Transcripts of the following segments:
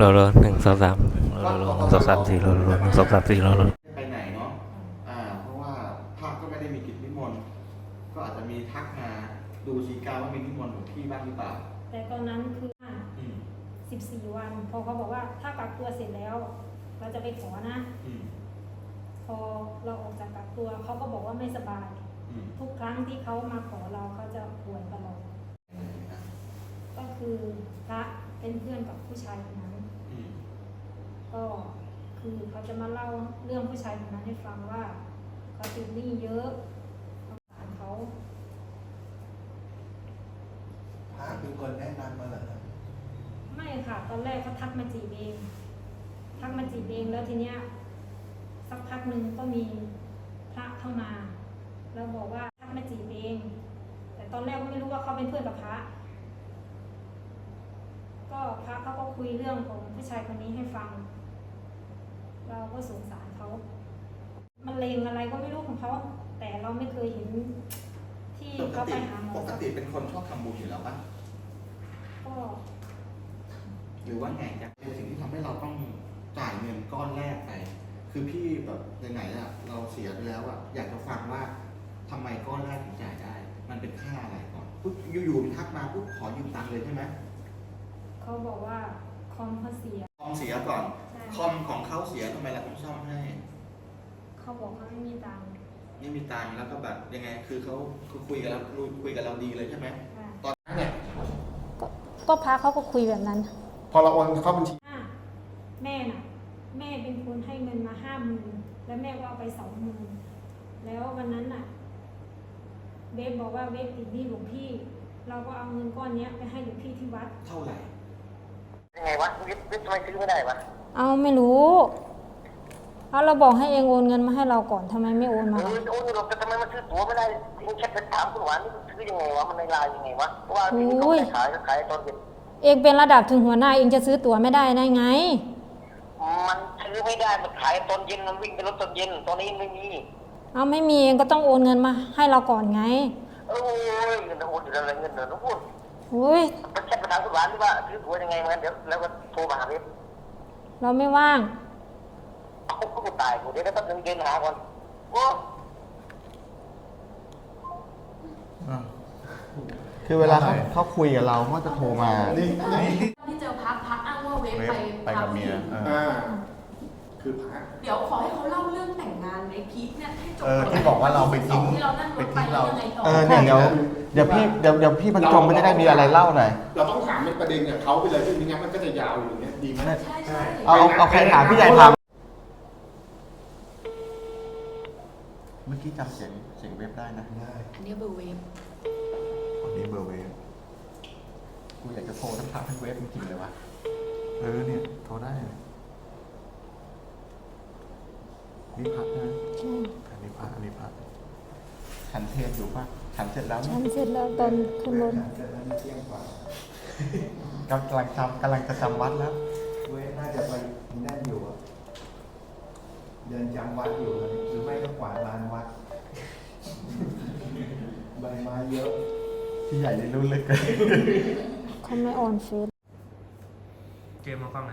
รอรอหนึ่งสองสามรอรอหนึ่งสองสามสี่รอรอหนึ่งสองสามสี่รอรอไปไหนเนาะอ่าเพราะว่าพระก็ไม่ได้มีกิจนิมนต์ก็อาจจะมีทักมาดูสีกาว่ามีนิมนต์หลวงพี่บ้างหรือเปล่า แต่ตอนนั้นคืออืม14วัน พอเขาบอกว่าถ้ากักตัวเสร็จแล้ว เราจะไปขอนะ อืมพอเราออกจากกักตัวเขาก็บอกว่าไม่สบาย อืมทุกครั้งที่เขามาขอเราเขาจะป่วยตลอด ก็คือพระเป็นเพื่อนกับผู้ชายคนนั้น อืมก็คือเขาจะมาเล่าเรื่องผู้ชายคนนั้นให้ฟังว่าเขาติดหนี้เยอะสงสารเขาพระเป็นคนแนะนำมาเหรอครับไม่ค่ะ ตอนแรกเขาทักมาจีบเอง ทักมาจีบเองแล้วทีเนี้ยสักพักหนึ่งก็มีพระเข้ามา แล้วบอกว่าทักมาจีบเอง แต่ตอนแรกก็ไม่รู้ว่าเขาเป็นเพื่อนกับพระ ก็พระเขาก็คุยเรื่องของผู้ชายคนนี้ให้ฟัง เราก็สงสารเขามันเลงอะไรก็ไม่รู้ของเขาแต่เราไม่เคยเห็นที่ปกเขาติไปหาหมอปกติเป็นคนชอบทำบุญอยู่แล้วปะก็หรือว่าไงครับเป็นสิ่งที่ทำให้เราต้องจ่ายเงินก้อนแรกไปคือพี่แบบไหนๆอะเราเสียไปแล้วอะอยากจะฟังว่าทำไมก้อนแรกถึงจ่ายได้ มันเป็นค่าอะไรก่อนปุ๊บอยู่ๆมันทักมาปุ๊บขอยืมตังค์เลยใช่ไหม เขาบอกว่าคอมเขาเสีย คอมเสียก่อน ใช่ คอมของเขาเสียทำไมเราต้องซ่อมให้ เขาบอกเขาไม่มีตังค์ไม่มีตังค์แล้วก็แบบยังไง คือเขาคือคุยกับเราคุยกับเราดีเลยใช่ไหมค่ะตอนนั้นเนี่ยก็ก็พระเขาก็คุยแบบนั้น พอเราโอนเข้าบัญชีอะแม่น่ะ แม่เป็นคนให้เงินมาห้าหมื่นแล้วแม่ก็เอาไปสองหมื่นแล้ววันนั้นน่ะเบสบอกว่าเบสติดหนี้หลวงพี่ เราก็เอาเงินก้อนเนี้ยไปให้หลวงพี่ที่วัด เท่าไหร่ ยังไงวะวิทย์วิทย์ทำไมซื้อไม่ได้วะเอาไม่รู้เอาเราบอกให้เองโอนเงินมาให้เราก่อนทำไมไม่โอนเอมาอโอ้ยเราแต่ทำไมมันซื้อตั๋วไม่ได้จริงแชทไปถามคุณหวานนี่มันซื้อยังไงวะมันในไลน์ยังไงวะเพราะว่าที่นี่เขาไม่ขายเขาขายตอนเย็นเองเป็นระดับถึงหัวหน้าเองจะซื้อตั๋วไม่ได้ได้ไง มันซื้อไม่ได้มันขายตอนเย็นมันวิ่งไปรถตอนเย็นตอนนี้ไม่มีเอาไม่มีเองก็ต้องโอนเงินมาให้เราก่อนไงโอ้ยเงินโอนเดือนอะไรเงินเดือนนู้นโอ้ยไปแชทไปถามคุณหวานที่ว่าซื้อตั๋วยังไงมันเดี๋ยวแล้วก็โทรมาหาเว็บเราไม่ว่าง เอากูตายกูเดี๋ยวต้องเดินหาก่อนโอ้คือเวลาเขาเขาคุยกับเราเขาจะโทรมา นี่นี่ที่เจอพักพักอ้างว่าเวฟเวฟไปไปกับเมียเอออ่าคือพระเดี๋ยวขอให้เขาเล่าเรื่องแต่งงานในพีคเนี่ยให้จบเออที่บอกว่าเราไปทิ้งที่เรานั่งรถไปไปทิ้งเรา ยังไงต่อ เออเนี่ยเดี๋ยว เดี๋ยวพี่เดี๋ยวเดี๋ยวพี่บรรจงไม่ได้มีอะไรเล่าหน่อยเราต้องถามเป็นประเด็นกับเขาไปเลยซึ่งไม่งั้นมันก็จะยาวอยู่อย่างเงี้ยดีไหมใช่ใช่เอาเอาเอาใครถามพี่ใหญ่ถามเมื่อกี้จำเสียงเสียงเว็บได้นะอันนี้เบอร์เวฟอันนี้เบอร์เว็บกูอยากจะโทรทั้งพระทั้งเว็บจริงๆเลยวะเออเนี่ยโทรได้นี่พักนะอันนี้พักอันนี้พัก ฉันเทศอยู่ปะฉันเสร็จแล้วฉัเนี่ยนเสร็จแล้วตอนขึ้นรถกำลังจำกำลังจะจำวัดแล้วเว้ยน่าจะไปนั่นอยู่อะเดินจำวัดอยู่อะหรือไม่ก็กวาดลานวัดใบไม้เยอะพี่ใหญ่เลยรุ่นเล็กเกินเขาไม่ออนเฟซเกมมากล้องไหน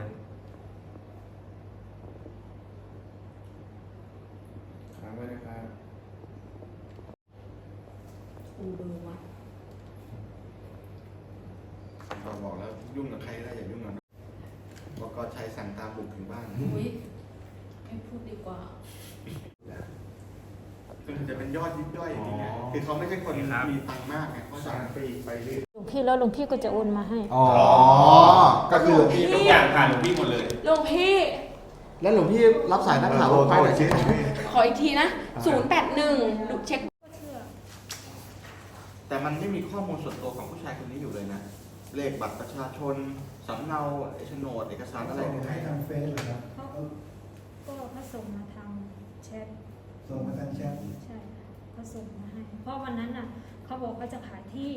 ค้างไว้นะครับ อูเบอร์วัดเราบอกแล้วยุ่งกับใครได้อย่ายุ่งกับบอกก็ใช้สั่งตามบุกถึงบ้านอุ้ยไม่พูดดีกว่าคือมันจะเป็นยอดยิบย่อยอย่างเงี้ยคือเขาไม่ใช่คนมีตังค์มากไงเขาสั่สั่งงไปอีกไปเรื่อยหลวงพี่แล้วหลวงพี่ก็จะโอนมาให้ อ๋อ ก็คือทุกอย่างผ่านหลวงพี่หมดเลย หลวงพี่ แล้วหลวงพี่รับสายนักข่าวไปหน่อยสิ ขออีกทีนะ 081ดูเช็ค แต่มันไม่มีข้อมูลส่วนตัวของผู้ชายคนนี้อยู่เลยนะ เลขบัตรประชาชนสำเนาโฉนดเอกสารอะไรส่งยังไงให้ทางเฟซเลยครับเขาก็เขาส่งมาทางแชทส่งมาทางแชทใช่เขาส่งมาให้ เพราะวันนั้นน่ะเขาบอกเขาจะขายที่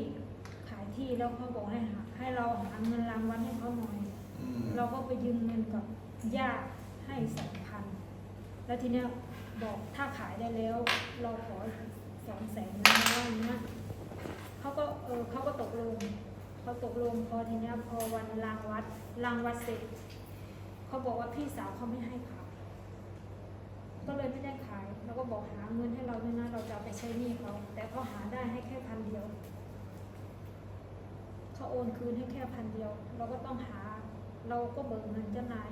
ขายที่แล้วเขาบอกให้หาให้เราหาเงินรางวัลให้เขาหน่อย อืมเราก็ไปยืมเงินกับญาติให้สองพันแล้วทีเนี้ยบอกถ้าขายได้แล้ว เราขอสองแสนนะว่าอย่างเงี้ย เขาก็เออเขาก็ตกลงเขาตกลงพอทีเนี้ยพอวันรางวัดรางวัดเสร็จเขาบอกว่าพี่สาวเขาไม่ให้ขายก็เลยไม่ได้ขายเราก็บอกหาเงินให้เราด้วยนะเราจะเอาไปใช้หนี้เขาแต่เขาหาได้ให้แค่พันเดียวเขาโอนคืนให้แค่พันเดียว เราก็ต้องหา เราก็เบิกเงินเจ้านาย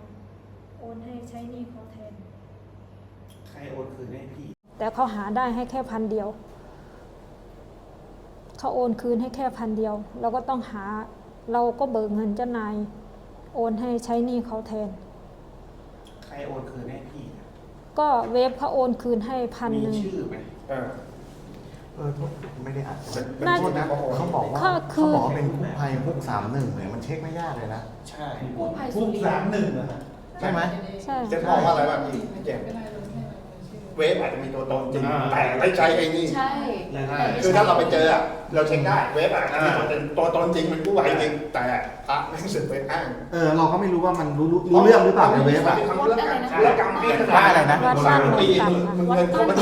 โอนให้ใช้หนี้เขาแทน ใครโอนคืนให้พี่ แต่เขาหาได้ให้แค่พันเดียว เขาโอนคืนให้แค่พันเดียว เราก็ต้องหาเราก็เบิกเงินเจ้านายโอนให้ใช้หนี้เขาแทน ใครโอนคืนให้พี่อะก็เว็บเขาโอนคืนให้พันมีหนึ่ง ชื่อไหมเออ เออโทษไม่ได้อ่านเป็นเป็นน่าโทษนะเขาบอกว่าก็คือเขาบอกว่าเป็นกู้ภัยฮุกสามหนึ่งเนี่ยมันเช็คไม่ยากเลยนะ ใช่กู้ภัยทุสุกรินสามทร์หนึ่งนะใช่ไหม ใช่ จะมองว่าอะไรบ้างพี่พี่เจมส์เวฟอาจจะมีตัวตนจริงแต่ไม่ใช่ไอ้นี่ ใช่ คือถ้าเราไปเจออะ เราเช็คได้เวฟอาจจะมีตัวตนตัวตนจริงเป็นผู้ไหวจริงแต่พระไม่สึกเวฟอ้างเออเราก็ไม่รู้ว่ามันรู้รู้รู้เรื่องหรือเปล่าในเว็บอะ ทำธุรกรรมธุรกรรมเรียกว่าอะไรนะ วัดบ้านหนองปีกลับมึงค่ะเงินคนมัน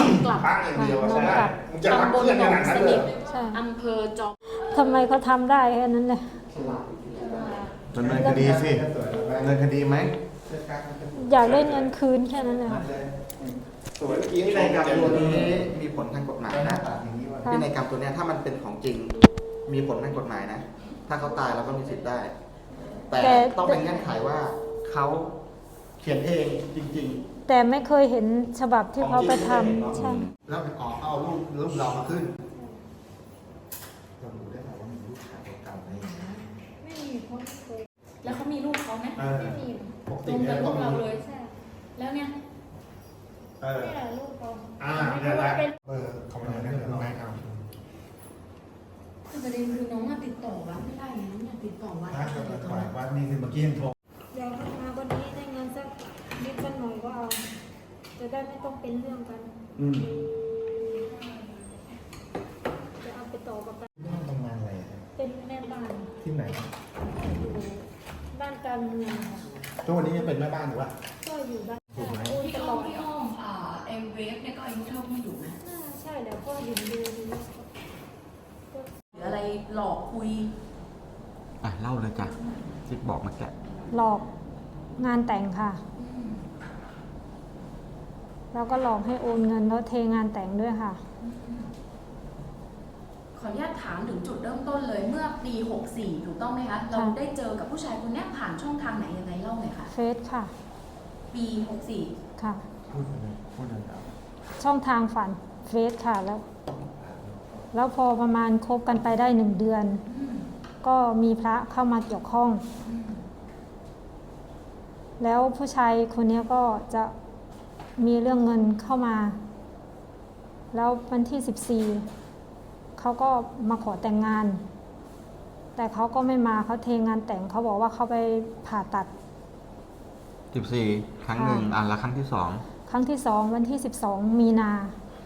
พระอย่างเดียวใช่ไหมมึงจะรักตำบลเพื่อนหนของนาดนั้นสเลนิยทใช่อำเภอจอม ทำไมเขาทำได้แค่นั้นเลยดำเนินคดีสิดำเนินคดีไหม อยากได้เงินคืนแค่นั้นเลยค่ะ สวยเมื่อกี้พิให้นัยกรรมเจมตัวส์นี้มีผลทางกฎหมายนะอย่างนี้ว่า ค่ะ พินัยกรรมตัวเนี้ยถ้ามันเป็นของจริงมีผลทางกฎหมายนะ ถ้าเขาตายเราก็มีสิทธิ์ได้ แต่ต้องเป็นเงื่อนไขว่าเขาเขียนเองจริง แต่ไม่เคยเห็นฉบับที่เขาไปทำใช่ ๆ แล้วอ๋อเอารูปรูปเรามาขึ้น เราดูได้ไหมว่ามีรูปถ่ายเก่าๆไหมไม่มีเขาไม่เคยแล้วเขามีรูปเขาไหมเออ ไม่มีปกลติงเนี่กับยรูต้องปเรามีเลย ใช่แล้วเนี่ยเออ นี่แหละลูกเขาอ่าไม่เนี่ยรู้แหละว่าเป็นเออเขาไม่ได้เอาไม่เอา คือประเด็นคือน้องอะติดต่อ วัดไม่ได้ไงน้องอยากติดต่อวัดพระติกับดต่อฝ่าวัยดวัดนี่คือเมื่อกี้ยังโทรอยากให้มาวันนี้ได้เงินสักนิดสักหน่อยก็เอาจะได้ไม่ต้องเป็นเรื่องกัน อืมจะเอาไปต่อประกันทำงานอะไรอะเป็นแม่บ้านที่ไหนอยู่ด้านการเมืองค่ะทุกวันนี้ยังเป็นแม่บ้านอยู่ปะ ก็อยู่ด้าน ถูกไหม โอ้ย พี่ ต อ้ ล อ อ ม ด พี่อ้อมอ่าเอ็มเวฟเนี่ยก็อายุเท่าพี่อยู่นะ น่าใช่แล้วก็เห็นดูดีว่าก็ หรืออะไรหลอกคุย อะเล่าเลยจ้ะที่บอกมาแกะ หลอกงานแต่งค่ะ แล้วก็หลอกให้โอนเงินแล้วเทงานแต่งด้วยค่ะ ขออนุญาตถามถึงจุดเริ่มต้นเลยเมื่อปี 64 ถูกต้องไหมคะ เราได้เจอกับผู้ชายคนเนี้ยผ่านช่องทางไหนยังไงเล่าหน่อยค่ะเฟซค่ะ ปี 64 ค่ะ พูดเลยพูดเลยเอาช่องทางฝันเฟซค่ะแล้ว แล้วพอประมาณคบกันไปได้หนึ่งเดือน ก็มีพระเข้ามาเกี่ยวข้อง แล้วผู้ชายคนเนี้ยก็จะมีเรื่องเงินเข้ามา แล้ววันที่ 14เขาก็มาขอแต่งงาน แต่เขาก็ไม่มาเขาเทงานแต่งเขาบอกว่าเขาไปผ่าตัดสิบสี่ครั้งหนึ่งอะแล้วครั้งที่สองครั้งที่สองวันที่ 12 มีนา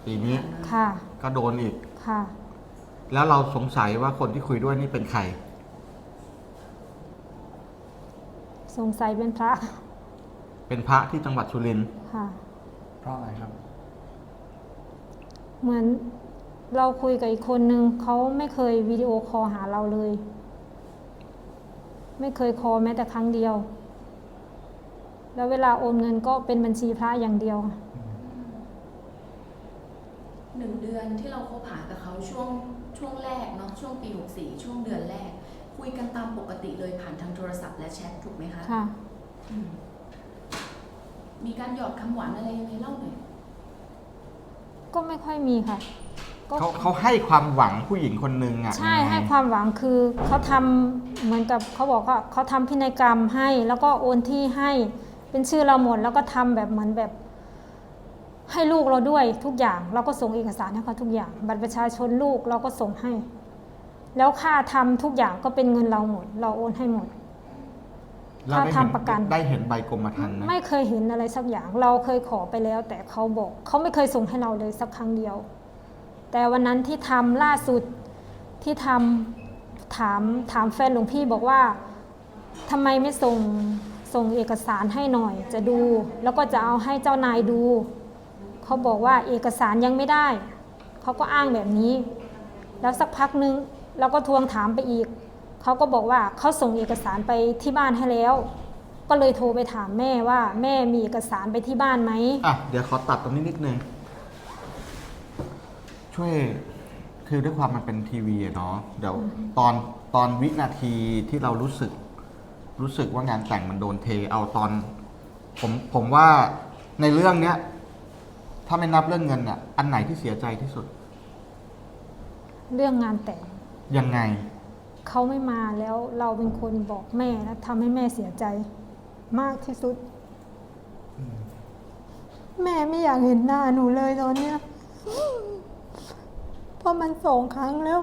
ปีนี้ค่ะ ก็โดนอีกค่ะ แล้วเราสงสัยว่าคนที่คุยด้วยนี่เป็นใคร สงสัยเป็นพระ เป็นพระที่จังหวัดสุรินทร์ค่ะ เพราะอะไรครับ เหมือนเราคุยกับอีกคนนึงเขาไม่เคยวิดีโอคอลหาเราเลย ไม่เคยคอลแม้แต่ครั้งเดียว แล้วเวลาโอนเงินก็เป็นบัญชีพระอย่างเดียวหนึ่งเดือนที่เราคบหากับเขาช่วงช่วงแรกเนาะช่วงปี 64 ช่วงเดือนแรก คุยกันตามปกติเลยผ่านทางโทรศัพท์และแชทถูกไหมคะค่ะ อืม มีการหยอดคำหวานอะไรยังไงเล่าหน่อยก็ไม่ค่อยมีค่ะ ก็เขาเขาให้ความหวังผู้หญิงคนหนึ่งอะใช่ยังไงให้ความหวังคือเขาทำเหมือนกับเขาบอกว่าเขาทำพินัยกรรมให้ แล้วก็โอนที่ให้เป็นชื่อเราหมด แล้วก็ทำแบบเหมือนแบบ ให้ลูกเราด้วยทุกอย่าง เราก็ส่งเอกสารให้เขาทุกอย่าง บัตรประชาชนลูกเราก็ส่งให้ แล้วค่าทำทุกอย่างก็เป็นเงินเราหมด เราโอนให้หมด เราได้ถ้าเห็นทำประกัน ได้เห็นใบกรมธรรม์ไหมไม่เคยเห็นอะไรสักอย่าง เราเคยขอไปแล้ว แต่เขาบอกเขาไม่เคยส่งให้เราเลยสักครั้งเดียว แต่วันนั้นที่ทำล่าสุดที่ทำถามถามแฟนหลวงพี่บอกว่าทำไมไม่ส่งส่งเอกสารให้หน่อย จะดู แล้วก็จะเอาให้เจ้านายดู เขาบอกว่าเอกสารยังไม่ได้ เขาก็อ้างแบบนี้ แล้วสักพักนึงเราก็ทวงถามไปอีก เขาก็บอกว่าเขาส่งเอกสารไปที่บ้านให้แล้ว ก็เลยโทรไปถามแม่ว่าแม่มีเอกสารไปที่บ้านไหม อะเดี๋ยวขอตัดตรงนี้นิดนึงช่วยคือด้วยความมันเป็นทีวีอะเนาะเดี๋ยวตอนตอนวินาทีที่เรารู้สึก รู้สึกว่างานแต่งมันโดนเทเอาตอน ผมผมว่าในเรื่องเนี้ย ถ้าไม่นับเรื่องเงินอะอันไหนที่เสียใจที่สุด เรื่องงานแต่งยังไง เขาไม่มาแล้วเราเป็นคนบอกแม่แล้วทำให้แม่เสียใจมากที่สุด แม่ไม่อยากเห็นหน้าหนูเลยตอนเนี้ยเพราะมันสองครั้งแล้ว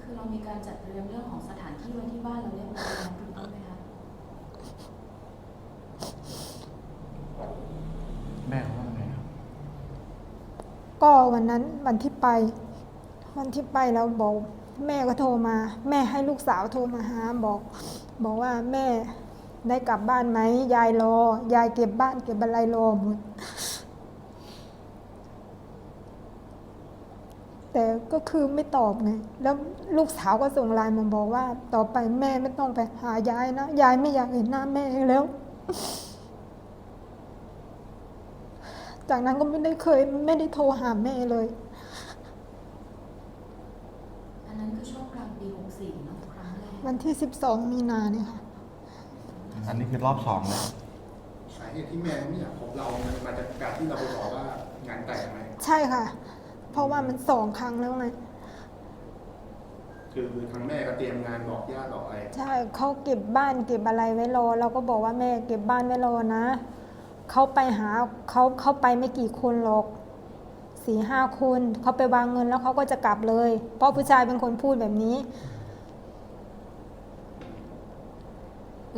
คือเรามีการจัดเตรียมเรื่องของสถานที่ไว้ที่บ้านเราเรียบร้อยแล้วถูกต้องไหมคะแม่เขาว่าไงครับก็วันนั้นวันที่ไป วันที่ไปแล้วบอก แม่ก็โทรมา แม่ให้ลูกสาวโทรมาหาบอก บอกว่าแม่ได้กลับบ้านไหมยายรอยายเก็บบ้านเก็บอะไรรอหมดแต่ก็คือไม่ตอบไงแล้วลูกสาวก็ส่งไลน์มาบอกว่า ต่อไปแม่ไม่ต้องไปหายายนะยายไม่อยากเห็นหน้าแม่แล้ว จากนั้นก็ไม่ได้เคยไม่ได้โทรหาแม่เลย อันนั้นคือช่วงกลางปี 64เนาะครั้งแรก วันที่ 12 มีนาเนี่ยค่ะ อันนี้คือรอบสองแล้วสาเหตุที่แม่ไม่อยากพบเรามันมาจากการที่เราไปบอกว่างานแต่งไหมใช่ค่ะ เพราะว่ามันสองครั้งแล้วไง คือทางแม่ก็เตรียมงานบอกญาติบอกอะไรใช่เขาเก็บบ้านเก็บอะไรไว้รอ เราก็บอกว่าแม่เก็บบ้านไว้รอนะ เขาไปหาเขาเขาไปไม่กี่คนหรอกสี่ห้าคนเขาไปวางเงินแล้วเขาก็จะกลับเลย เพราะผู้ชายเป็นคนพูดแบบนี้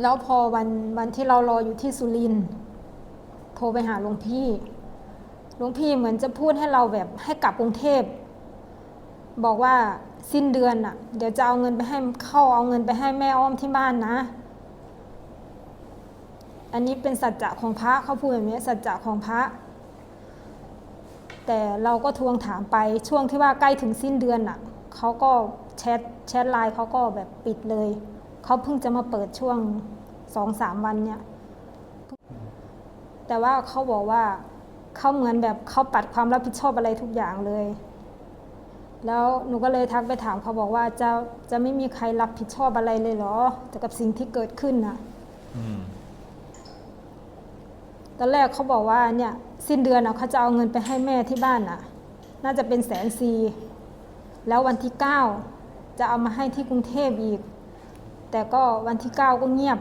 แล้วพอวันวันที่เรารออยู่ที่สุรินโทรไปหาหลวงพี่หลวงพี่เหมือนจะพูดให้เราแบบให้กลับกรุงเทพ บอกว่าสิ้นเดือนอะ เดี๋ยวจะเอาเงินไปให้เข้าเอาเงินไปให้แม่อ้อมที่บ้านนะ อันนี้เป็นสัจจะของพระเขาพูดแบบนี้สัจจะของพระ แต่เราก็ทวงถามไปช่วงที่ว่าใกล้ถึงสิ้นเดือนอะเขาก็แชทแชทไลน์เขาก็แบบปิดเลย เขาเพิ่งจะมาเปิดช่วงสองสามวันเนี่ย แต่ว่าเขาบอกว่าเขาเหมือนแบบเขาปัดความรับผิดชอบอะไรทุกอย่างเลย แล้วหนูก็เลยทักไปถามเขาบอกว่าจะจะไม่มีใครรับผิดชอบอะไรเลยเหรอแต่กับสิ่งที่เกิดขึ้นน่ะอืมตอนแรกเขาบอกว่าเนี่ยสิ้นเดือนน่ะเขาจะเอาเงินไปให้แม่ที่บ้านน่ะ น่าจะเป็นแสนซี แล้ววันที่เก้าจะเอามาให้ที่กรุงเทพอีก แต่ก็วันที่เก้าก็เงียบ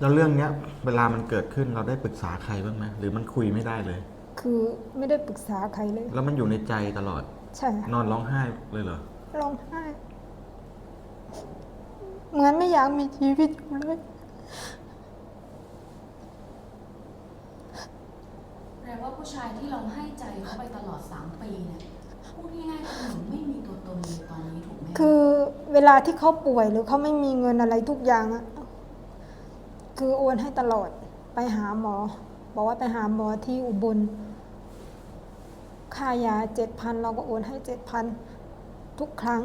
แล้วเรื่องเนี้ย เวลามันเกิดขึ้นเราได้ปรึกษาใครบ้างไหมหรือมันคุยไม่ได้เลย คือไม่ได้ปรึกษาใครเลย แล้วมันอยู่ในใจตลอด ใช่ค่ะนอนร้องไห้เลยเหรอร้องไห้ เหมือนไม่อยากมีชีวิตอยู่เลย แปลว่าผู้ชายที่เราให้ใจเขาไปตลอด 3 ปีเนี่ยพูดง่ายๆคือเหมือนไม่มี ตัวตนเลยตอนนี้ถูกไหมคือเวลาที่เขาป่วยหรือเขาไม่มีเงินอะไรทุกอย่างอะคือโอนให้ตลอดไปหาหมอ บอกว่าไปหาหมอที่อุบลค่ายาเจ็ดพันเราก็โอนให้เจ็ดพันทุกครั้ง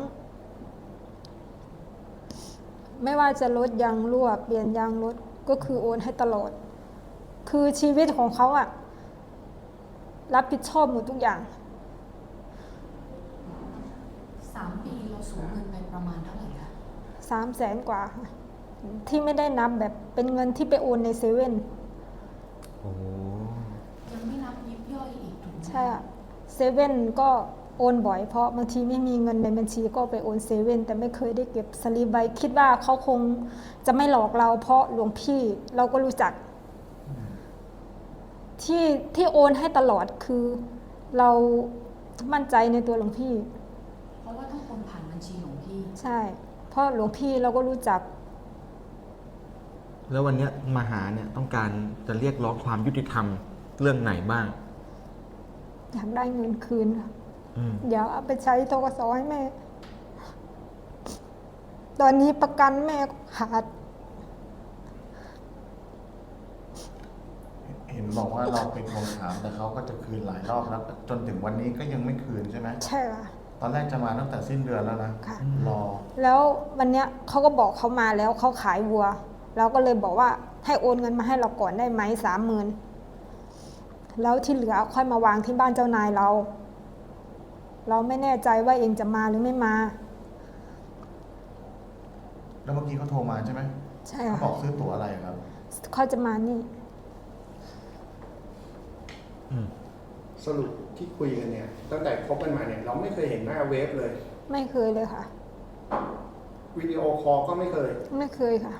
ไม่ว่าจะลดยางรั่วเปลี่ยนยางรถก็คือโอนให้ตลอด คือชีวิตของเขาอะรับผิดชอบหมดทุกอย่าง สามปีเราสูญเงินไปประมาณเท่าไหร่คะ สามแสนกว่าค่ะที่ไม่ได้นับแบบเป็นเงินที่ไปโอนในเซเว่นโอ้ยังไม่นับยิบย่อยอีกถูกไหมใช่เซเว่นก็โอนบ่อยเพราะบางทีไม่มีเงินในบัญชีก็ไปโอนเซเว่นแต่ไม่เคยได้เก็บสลิปไว้คิดว่าเขาคงจะไม่หลอกเรา เพราะหลวงพี่เราก็รู้จัก ที่ที่โอนให้ตลอดคือเรามั่นใจในตัวหลวงพี่ เพราะว่าต้องโอนผ่านบัญชีของพี่ ใช่เพ ราะหลวงพี่เราก็รู้จัก แล้ววันเนี้ยมาหาเนี่ยต้องการจะเรียกร้องความยุติธรรมเรื่องไหนบ้าง อยากได้เงินคืนค่ะอืมเดี๋ยวเอาไปใช้ทกสให้แม่ ตอนนี้ประกันแม่ก็ขาดเห็ห็นบอกว่าเราไปทวงถามแต่เขาก็จะคืนหลายรอบแล้วจนถึงวันนี้ก็ยังไม่คืนใช่ไหม ใช่ค่ะ ตอนแรกจะมาตั้งแต่สิ้นเดือนแล้วนะค่ะ รอ แล้ววันเนี้ยเขาก็บอกเขามาแล้วเขาขายวัว เราก็เลยบอกว่าให้โอนเงินมาให้เราก่อนได้ไหมสามหมื่นแล้วที่เหลือค่อยมาวางที่บ้านเจ้านายเรา เราไม่แน่ใจว่าเองจะมาหรือไม่มา แล้วเมื่อกี้เขาโทรมาใช่ไหมใช่เขาบค่ะอกซื้อตั๋วอะไรครับ เขาจะมานี่ สรุปที่คุยกันเนี่ย ตั้งแต่คบกันมาเนี่ย เราไม่เคยเห็นหน้าเวฟเลย ไม่เคยเลยค่ะ วิดีโอคอลก็ไม่เคย ไม่เคยค่ะ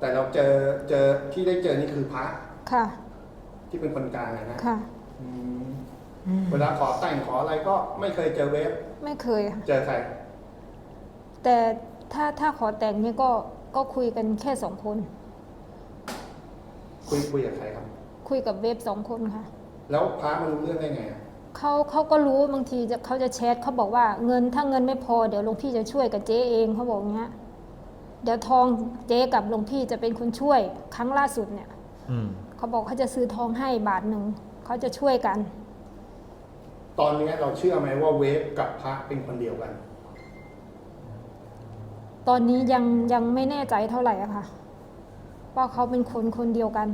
แต่เราเจอเจอที่ได้เจอนี่คือพระค่ะ ที่เป็นคนกลางอะนะค่ะ อืมเวลาขอแต่งขออะไรก็ไม่เคยเจอเวฟไม่เคยค่ะ เจอใครแต่ถ้าถ้าขอแต่งนี่ก็ก็คุยกันแค่สองคน คุยคุยกับใครครับ คุยกับเว็บสองคนค่ะ แล้วพระมารู้เรื่องได้ไงอะเขาเขาก็รู้บางทีจะเขาจะแชทเขาบอกว่าเงินถ้าเงินไม่พอเดี๋ยวหลวงพี่จะช่วยกับเจ๊เองเขาบอกอย่างเงี้ยเดี๋ยวทองเจ๊กับหลวงพี่จะเป็นคนช่วยครั้งล่าสุดเนี่ยอืม เขาบอกเขาจะซื้อทองให้บาทหนึ่งเขาจะช่วยกัน ตอนนี้เราเชื่อไหมว่าเวฟกับพระเป็นคนเดียวกัน ตอนนี้ยังยังไม่แน่ใจเท่าไหร่อะค่ะว่าเขาเป็นคนคนเดียวกัน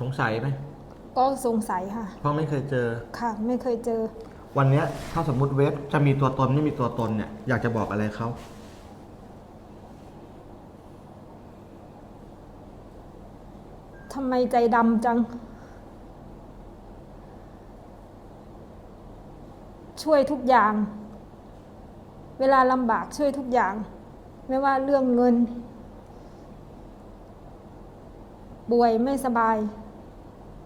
สงสัยไหม ก็สงสัยค่ะ เพราะไม่เคยเจอ ค่ะ ไม่เคยเจอ วันเนี้ยถ้าสมมุติเวฟจะมีตัวตนไม่มีตัวตนเนี่ยอยากจะบอกอะไรเขาทำไมใจดำจัง ช่วยทุกอย่าง เวลาลำบากช่วยทุกอย่าง ไม่ว่าเรื่องเงิน ป่วยไม่สบาย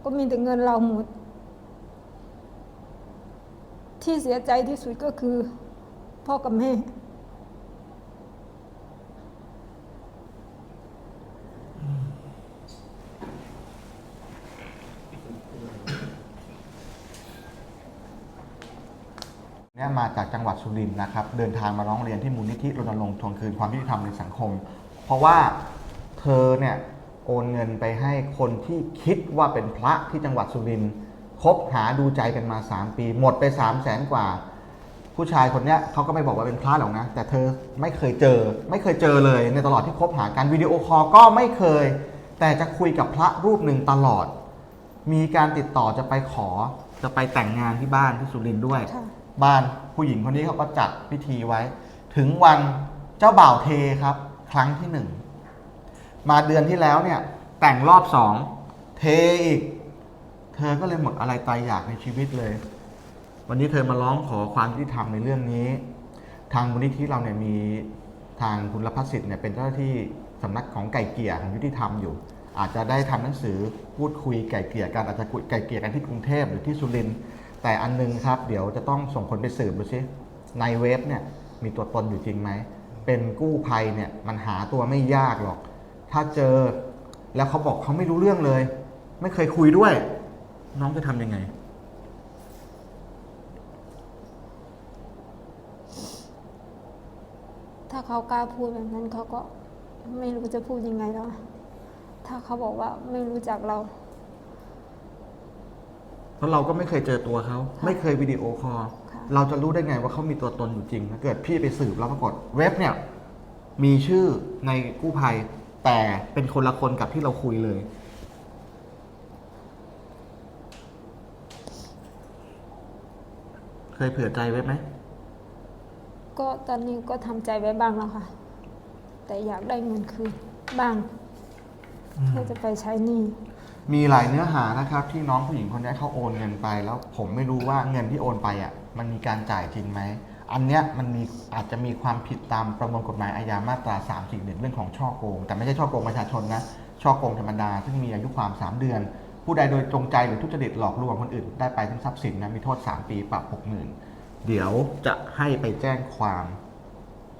ก็มีแต่เงินเราหมด ที่เสียใจที่สุดก็คือ พ่อกับแม่ เนี่ยมาจากจังหวัดสุรินทร์นะครับ เดินทางมาร้องเรียนที่มูลนิธิรณรงค์ทวงคืนความยุติธรรมในสังคม เพราะว่าเธอเนี่ย โอนเงินไปให้คนที่คิดว่าเป็นพระที่จังหวัดสุรินทร์คบหาดูใจกันมา 3 ปี หมดไป 3 0 0แสนกว่า ผู้ชายคนเนี้ยเขาก็ไม่บอกว่าเป็นพระหรอกนะ แต่เธอไม่เคยเจอ ไม่เคยเจอเลย ในตลอดที่คบหากันวิดีโอคอลก็ไม่เคย แต่จะคุยกับพระรูปหนึ่งตลอด มีการติดต่อจะไปขอจะไปแต่งงานที่บ้านที่สุรินทร์ด้วยค่ะบ้านผู้หญิงคนนี้เขาก็จัดพิธีไว้ ถึงวันเจ้าบ่าวเทครับ ครั้งที่หนึ่ง มาเดือนที่แล้วเนี่ย แต่งรอบสองเทอีก เธอก็เลยหมดอะไรตายอยากในชีวิตเลย วันนี้เธอมาร้องขอความยุติธรรมในเรื่องนี้ ทางมูลนิธิเราเนี่ยมีทางคุณรพัสิทธิ์เนี่ยเป็นเจ้าหน้าที่สำนักของไก่เกลี่ยของยุติธรรมอยู่ อาจจะได้ทำหนังสือพูดคุยไก่เกลี่ยกันอาจจะคุยไก่เกลี่ยกันที่กรุงเทพหรือที่สุรินทร์แต่อันนึงครับ เดี๋ยวจะต้องส่งคนไปสืบดูซิในเว็บเนี่ยมีตัวตนอยู่จริงไหมเป็นกู้ภัยเนี่ยมันหาตัวไม่ยากหรอก ถ้าเจอแล้วเขาบอกเขาไม่รู้เรื่องเลย ไม่เคยคุยด้วย น้องจะทำยังไง ถ้าเขากล้าพูดแบบนั้นเขาก็ไม่รู้จะพูดยังไงแล้ว ถ้าเขาบอกว่าไม่รู้จักเรา เพราะเราก็ไม่เคยเจอตัวเขา ไม่เคยวิดีโอคอลค่ะเราจะรู้ได้ไงว่าเขามีตัวตนอยู่จริงถ้าเกิดพี่ไปสืบแล้วปรากฏเว็บเนี่ย มีชื่อในกู้ภัย แต่เป็นคนละคนกับที่เราคุยเลย เคยเผื่อใจไว้ไหม ก็ตอนนี้ก็ทำใจไว้บ้างแล้วค่ะ แต่อยากได้เงินคืนบ้างเพื่อจะไปใช้หนี้ มีหลายเนื้อหานะครับ ที่น้องผู้หญิงคนนี้เขาโอนเงินไป แล้วผมไม่รู้ว่าเงินที่โอนไปอะ มันมีการจ่ายจริงไหม อันเนี้ยมันมีอาจจะมีความผิดตามประมวลกฎหมายอาญามาตรา3 4 1เรื่องของช่อโกง แต่ไม่ใช่ช่อโกงประชาชนนะช่อโกงธรรมดา ซึ่งมีอายุความ 3 เดือน ผู้ใดโดยจงใจหรือทุจริตหลอกลวงคนอื่น ได้ไปทั้งทรัพย์สินนะมีโทษ 3 ปีปรับ 60,000เดี๋ยวจะให้ไปแจ้งความ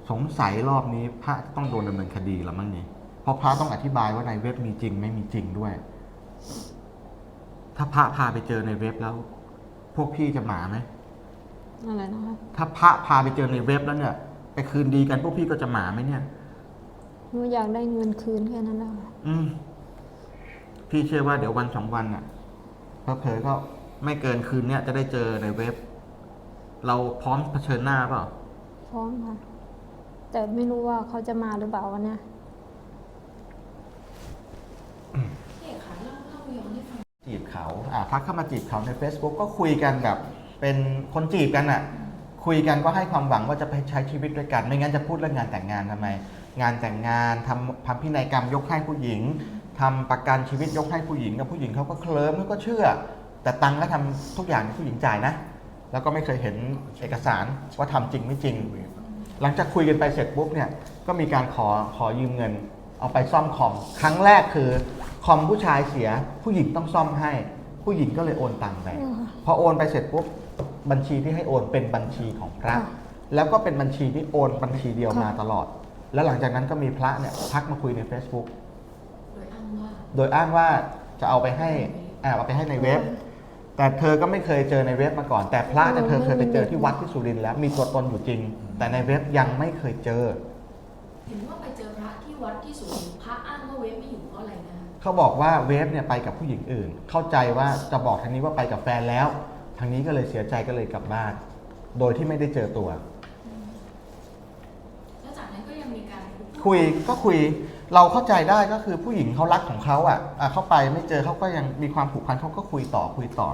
สงสัยรอบนี้พระต้องโดนดำเนินคดีแล้วมั้งนี่เพราะพระต้องอธิบายว่าในเว็บมีจริง ไม่มีจริงด้วย ถ้าพระพาไปเจอในเว็บแล้ว พวกพี่จะหมาไหม อะไรนะคะถ้าพระพาไปเจอในเว็บแล้วเนี่ยไปคืนดีกันพวกพี่ก็จะหมาไหมเนี่ยหนูอยากได้เงินคืนแค่นั้นแหละค่ะอืมพี่เชื่อว่าเดี๋ยววันสองวันอะเผลอๆก็ไม่เกินคืนเนี้ยจะได้เจอในเว็บ เราพร้อมเผชิญหน้าเปล่า พร้อมค่ะ แต่ไม่รู้ว่าเขาจะมาหรือเปล่าวันเนี้ยพี่เอกคะเล่าเล่าย้อนให้ฟังจีบเขาอ่าทักเข้ามาจีบเขาใน Facebook ก็คุยกันแบบ เป็นคนจีบกันอะคุยกันก็ให้ความหวังว่าจะไปใช้ชีวิตด้วยกัน ไม่งั้นจะพูดเรื่องงานแต่งงานทำไม งานแต่งงานทำทำพินัยกรรมยกให้ผู้หญิงทำประกันชีวิตยกให้ผู้หญิงกับผู้หญิงเขาก็เคลิ้มเขาก็เชื่อ แต่ตังค์ก็ทำทุกอย่างผู้หญิงจ่ายนะ แล้วก็ไม่เคยเห็นเอกสารว่าทำจริงไม่จริง หลังจากคุยกันไปเสร็จปุ๊บเนี่ยก็มีการขอขอยืมเงิน เอาไปซ่อมคอมครั้งแรกคือคอมผู้ชายเสียผู้หญิงต้องซ่อมให้ ผู้หญิงก็เลยโอนตังค์ไปอืมพอโอนไปเสร็จปุ๊บ บัญชีที่ให้โอนเป็นบัญชีของพระ ค่ะแล้วก็เป็นบัญชีที่โอนบัญชีเดียวค่ะ มาตลอด แล้วหลังจากนั้นก็มีพระเนี่ยทักมาคุยใน Facebook โดยอ้างว่า โดยอ้างว่าจะเอาไปให้อ่าเอาไปให้ในเว็บ แต่เธอก็ไม่เคยเจอในเว็บมาก่อน แต่พระเนี่ยเธอเคยไปเจอที่วัดที่สุรินทร์แล้วมีตัวตนอยู่จริง แต่ในเว็บยังไม่เคยเจอ เห็นว่าไปเจอพระที่วัดที่สุรินทร์พระอ้างว่าเวฟไม่อยู่เพราะอะไรนะคะเขาบอกว่าเวฟเนี่ยไปกับผู้หญิงอื่น เข้าใจว่าจะบอกทางนี้ว่าไปกับแฟนแล้ว ทางนี้ก็เลยเสียใจก็เลยกลับบ้าน โดยที่ไม่ได้เจอตัว แล้วจากนั้นก็ยังมีการพูดคุยก็คุยเราเข้าใจได้ก็คือผู้หญิงเขารักของเขาอะอะเข้าไปไม่เจอเขาก็ยังมีความผูกพันเขาก็คุยต่อคุยต่อ